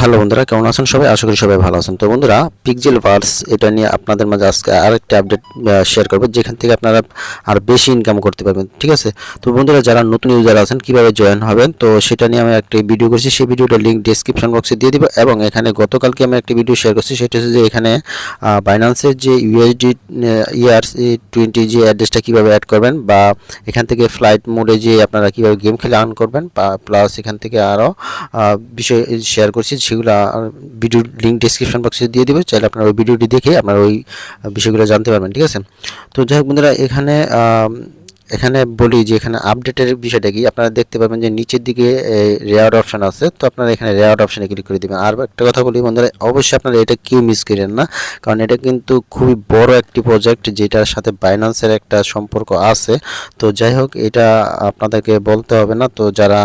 Hello বন্ধুরা, কেমন আছেন সবাই? আশা করি সবাই ভালো আছেন। তো বন্ধুরা পিকজেল ভার্স এটা নিয়ে আপনাদের মাঝে আজকে আরেকটা আপডেট শেয়ার করব, যেখান থেকে আপনারা আর বেশি ইনকাম করতে পারবেন, ঠিক আছে? তো বন্ধুরা, যারা নতুন ইউজার আছেন, কীভাবে জয়েন হবেন, তো সেটা নিয়ে আমি একটা ভিডিও করছি, সেই ভিডিওটার লিঙ্ক ডিসক্রিপশন বক্সে দিয়ে দিব, এবং এখানে গতকালকে আমি একটা ভিডিও শেয়ার করছি, সেটা হচ্ছে যে এখানে বাইন্যান্সের যে ইউএসডি ইয়ার টোয়েন্টি যে অ্যাড্রেসটা কীভাবে অ্যাড করবেন, বা এখান থেকে ফ্লাইট মোডে যে আপনারা কীভাবে গেম খেলে আর্ন করবেন, বা প্লাস এখান থেকে আরও বিষয় শেয়ার করছি সেগুলো ভিডিও লিঙ্ক ডিসক্রিপশন বক্সে দিয়ে দেবে, চাইলে আপনারা ওই ভিডিওটি দেখে আপনারা ওই বিষয়গুলো জানতে পারবেন, ঠিক আছে? তো যাই হোক বন্ধুরা, এখানে এখানে বলি যে এখানে আপডেটের বিষয়টা কি? আপনারা দেখতে পাবেন যে নিচের দিকে রেয়ার অপশন আছে। তো আপনারা এখানে রেয়ার অপশনে ক্লিক করে দিবেন। আর একটা কথা বলি বন্ধুরা, অবশ্যই আপনারা এটা কেউ মিস করেন না। কারণ এটা কিন্তু খুবই বড় একটি প্রজেক্ট যেটার সাথে বাইন্যান্সের একটা সম্পর্ক আছে। তো যাই হোক, এটা আপনাদেরকে বলতে হবে না। তো যারা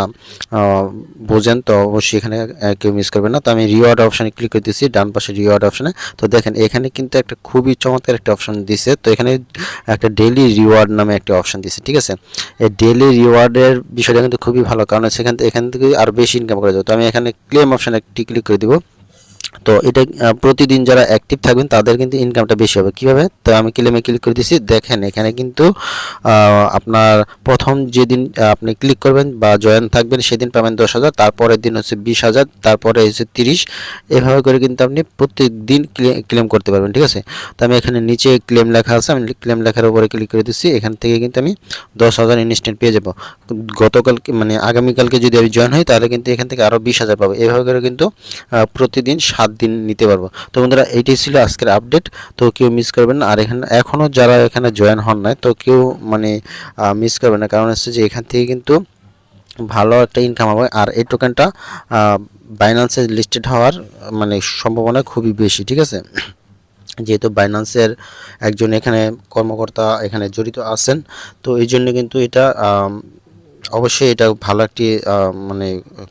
বোঝেন, তো অবশ্যই এখানে কেউ মিস করবেন না। তো আমি রিওয়ার্ড অপশানে ক্লিক করে দিচ্ছি ডান পাশে রিওয়ার্ড অপশানে তো দেখেন, এখানে কিন্তু একটা খুবই চমৎকার একটা অপশন দিছে। তো এখানে একটা ডেইলি রিওয়ার্ড নামে একটা অপশন দিছে, ঠিক আছে? এই ডেলি রিওয়ার্ডের বিষয়টা কিন্তু খুবই ভালো, কারণ সেখান থেকে এখান থেকে আর বেশি ইনকাম করা যাবে তো আমি এখানে ক্লেম অপশানে একটি ক্লিক করে দিব। তো এটা প্রতিদিন যারা অ্যাক্টিভ থাকবেন, তাদের কিন্তু ইনকামটা বেশি হবে। কীভাবে? তো আমি ক্লেমে ক্লিক করে দিচ্ছি দেখেন, এখানে কিন্তু আপনার প্রথম যেদিন আপনি ক্লিক করবেন বা জয়েন থাকবেন, সেদিন পাবেন দশ হাজার, তারপরের দিন হচ্ছে বিশ হাজার, তারপরে হচ্ছে তিরিশ। এভাবে করে কিন্তু আপনি প্রত্যেকদিন ক্লেম করতে পারবেন, ঠিক আছে? তো আমি এখানে নিচে ক্লেম লেখা আছে, আমি ক্লেম লেখার উপরে ক্লিক করে দিচ্ছি এখান থেকে কিন্তু আমি দশ হাজার ইনস্ট্যান্ট পেয়ে যাব। গতকালকে মানে আগামীকালকে যদি আমি জয়েন হই, তাহলে কিন্তু এখান থেকে আরও বিশ হাজার পাবো। এভাবে করে কিন্তু প্রতিদিন সাত দিন নিতে পারব। তো বন্ধুরা, এইটাই ছিল আজকের আপডেট তো কেউ মিস করবেন আর এখানে এখনও যারা এখানে জয়েন হন নাই, তো কেউ মানে মিস করবেন না। কারণ হচ্ছে যে এখান থেকে কিন্তু ভালো একটা ইনকাম হবে। আর এই টোকেনটা বাইন্যান্সে লিস্টেড হওয়ার মানে সম্ভাবনা খুবই বেশি, ঠিক আছে? যেহেতু বাইন্যান্সের একজন এখানে কর্মকর্তা এখানে জড়িত আছেন, তো এই জন্য কিন্তু এটা অবশ্যই এটা ভালো একটি মানে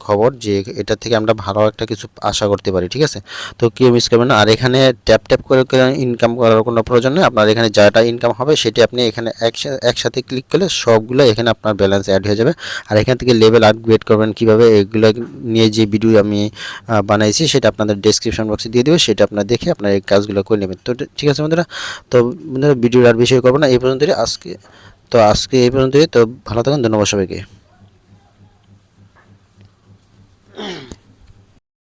খবর যে এটা থেকে আমরা ভালো একটা কিছু আশা করতে পারি, ঠিক আছে? তো কেউ মিস করবেন না। আর এখানে ট্যাপ ট্যাপ করে ইনকাম করার কোনো প্রয়োজন নেই। আপনার এখানে যাটা ইনকাম হবে সেটি আপনি এখানে একসা- একসাথে ক্লিক করলে সবগুলো এখানে আপনার ব্যালেন্স অ্যাড হয়ে যাবে। আর এখান থেকে লেভেল আপগ্রেড করবেন কীভাবে, এগুলো নিয়ে যে ভিডিও আমি বানাইছি সেটা আপনাদের ডেসক্রিপশন বক্সে দিয়ে দেবো। সেটা আপনারা দেখে আপনার এই কাজগুলো করে নেবেন। তো ঠিক আছে বন্ধুরা? তো বন্ধুরা ভিডিওর আর বিষয় করব না। এই পর্যন্তই। আজকে তো আজকে এই পর্যন্তই তো ভালো থাকুন ধন্যবাদ সবাইকে।